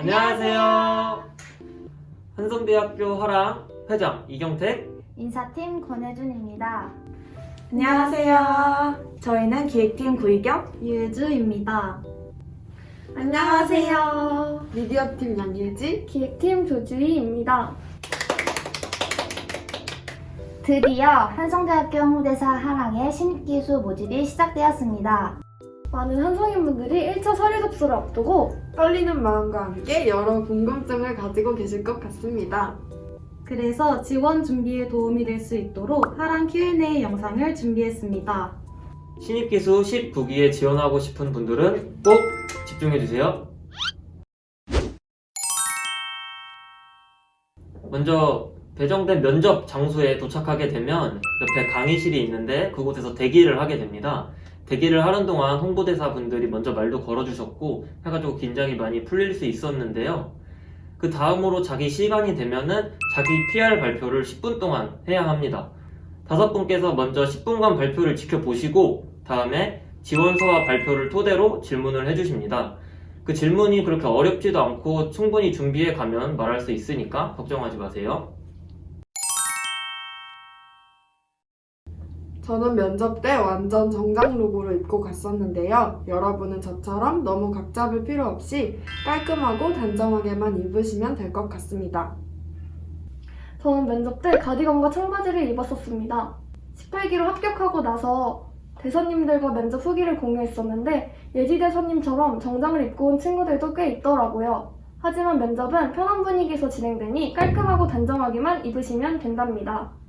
안녕하세요. 한성대학교 화랑 회장 이경택. 인사팀 권혜준입니다. 안녕하세요. 저희는 기획팀 구희경. 유주입니다. 안녕하세요. 미디어팀 양예지. 기획팀 조주희입니다. 드디어 한성대학교 홍대사 하랑의 신입 기수 모집이 시작되었습니다. 많은 한성인분들이 1차 서류 접수를 앞두고 떨리는 마음과 함께 여러 궁금증을 가지고 계실 것 같습니다. 그래서 지원 준비에 도움이 될 수 있도록 하랑 Q&A 영상을 준비했습니다. 신입기수 19기에 지원하고 싶은 분들은 꼭 집중해주세요. 먼저 배정된 면접 장소에 도착하게 되면 옆에 강의실이 있는데 그곳에서 대기를 하게 됩니다. 대기를 하는 동안 홍보대사 분들이 먼저 말도 걸어주셨고 해가지고 긴장이 많이 풀릴 수 있었는데요. 그 다음으로 자기 시간이 되면은 자기 PR 발표를 10분 동안 해야 합니다. 다섯 분께서 먼저 10분간 발표를 지켜보시고 다음에 지원서와 발표를 토대로 질문을 해주십니다. 그 질문이 그렇게 어렵지도 않고 충분히 준비해 가면 말할 수 있으니까 걱정하지 마세요. 저는 면접 때 완전 정장 로고를 입고 갔었는데요. 여러분은 저처럼 너무 각 잡을 필요 없이 깔끔하고 단정하게만 입으시면 될 것 같습니다. 저는 면접 때 가디건과 청바지를 입었었습니다. 18기로 합격하고 나서 대사님들과 면접 후기를 공유했었는데 예지 대사님처럼 정장을 입고 온 친구들도 꽤 있더라고요. 하지만 면접은 편한 분위기에서 진행되니 깔끔하고 단정하게만 입으시면 된답니다.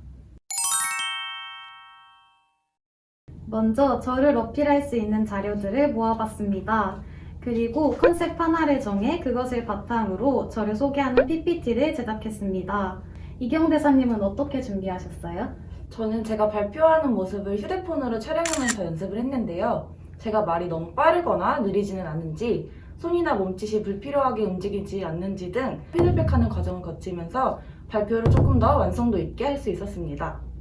먼저 저를 어필할 수 있는 자료들을 모아봤습니다. 그리고 컨셉 하나를 정해 그것을 바탕으로 저를 소개하는 PPT를 제작했습니다. 이경 대사님은 어떻게 준비하셨어요? 저는 제가 발표하는 모습을 휴대폰으로 촬영하면서 연습을 했는데요. 제가 말이 너무 빠르거나 느리지는 않는지, 손이나 몸짓이 불필요하게 움직이지 않는지 등 피드백하는 과정을 거치면서 발표를 조금 더 완성도 있게 할 수 있었습니다.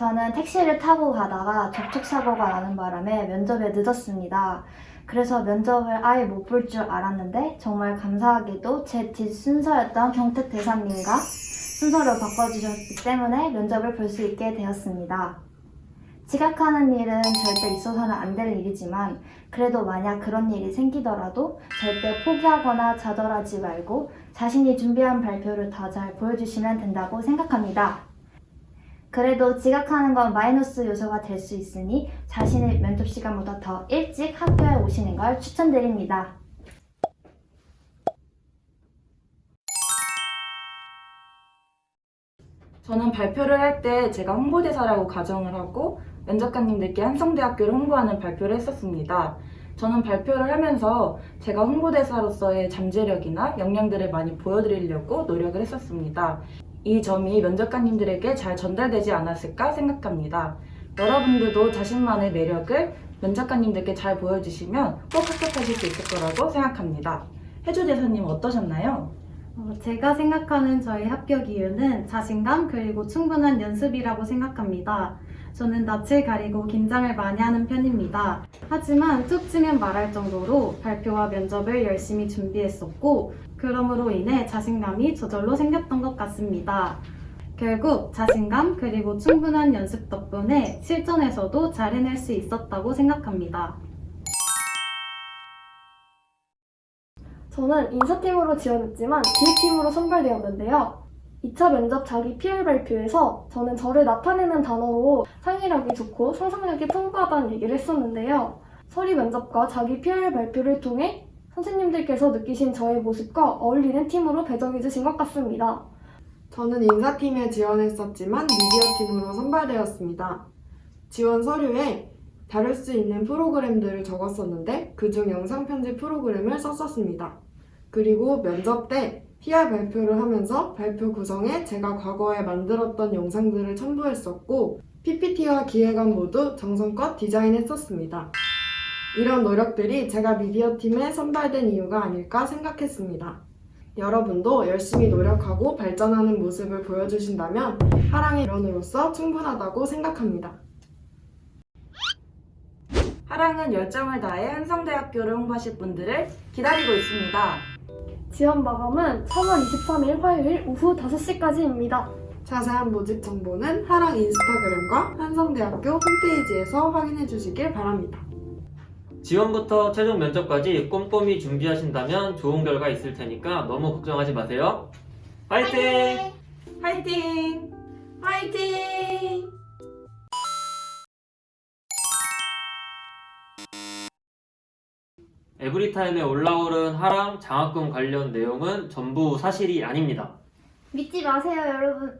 저는 택시를 타고 가다가 접촉사고가 나는 바람에 면접에 늦었습니다. 그래서 면접을 아예 못 볼 줄 알았는데 정말 감사하게도 제 뒷순서였던 경택 대사님과 순서를 바꿔주셨기 때문에 면접을 볼 수 있게 되었습니다. 지각하는 일은 절대 있어서는 안 될 일이지만 그래도 만약 그런 일이 생기더라도 절대 포기하거나 좌절하지 말고 자신이 준비한 발표를 더잘 보여주시면 된다고 생각합니다. 그래도 지각하는 건 마이너스 요소가 될 수 있으니 자신의 면접 시간보다 더 일찍 학교에 오시는 걸 추천드립니다. 저는 발표를 할 때 제가 홍보대사라고 가정을 하고 면접관님들께 한성대학교를 홍보하는 발표를 했었습니다. 저는 발표를 하면서 제가 홍보대사로서의 잠재력이나 역량들을 많이 보여드리려고 노력을 했었습니다. 이 점이 면접관님들에게 잘 전달되지 않았을까 생각합니다. 여러분들도 자신만의 매력을 면접관님들께 잘 보여주시면 꼭 합격하실 수 있을 거라고 생각합니다. 해주 대사님 어떠셨나요? 어, 제가 생각하는 저의 합격 이유는 자신감 그리고 충분한 연습이라고 생각합니다. 저는 낯을 가리고 긴장을 많이 하는 편입니다. 하지만 툭 치면 말할 정도로 발표와 면접을 열심히 준비했었고, 그러므로 인해 자신감이 저절로 생겼던 것 같습니다. 결국 자신감 그리고 충분한 연습 덕분에 실전에서도 잘 해낼 수 있었다고 생각합니다. 저는 인사팀으로 지원했지만 기획팀으로 선발되었는데요. 2차 면접 자기 PR 발표에서 저는 저를 나타내는 단어로 창의력이 좋고 상상력이 풍부하다는 얘기를 했었는데요. 서류 면접과 자기 PR 발표를 통해 선생님들께서 느끼신 저의 모습과 어울리는 팀으로 배정해 주신 것 같습니다. 저는 인사팀에 지원했었지만 미디어팀으로 선발되었습니다. 지원 서류에 다룰 수 있는 프로그램들을 적었었는데 그중 영상 편집 프로그램을 썼었습니다. 그리고 면접 때 PR 발표를 하면서 발표 구성에 제가 과거에 만들었던 영상들을 첨부했었고 PPT와 기획안 모두 정성껏 디자인했었습니다. 이런 노력들이 제가 미디어팀에 선발된 이유가 아닐까 생각했습니다. 여러분도 열심히 노력하고 발전하는 모습을 보여주신다면 하랑의 일원으로서 충분하다고 생각합니다. 하랑은 열정을 다해 한성대학교를 홍보하실 분들을 기다리고 있습니다. 지원 마감은 3월 23일 화요일 오후 5시까지입니다. 자세한 모집 정보는 하랑 인스타그램과 한성대학교 홈페이지에서 확인해 주시길 바랍니다. 지원부터 최종 면접까지 꼼꼼히 준비하신다면 좋은 결과 있을 테니까 너무 걱정하지 마세요. 화이팅! 화이팅! 화이팅! 에브리타임에 올라오른 하랑 장학금 관련 내용은 전부 사실이 아닙니다. 믿지 마세요, 여러분.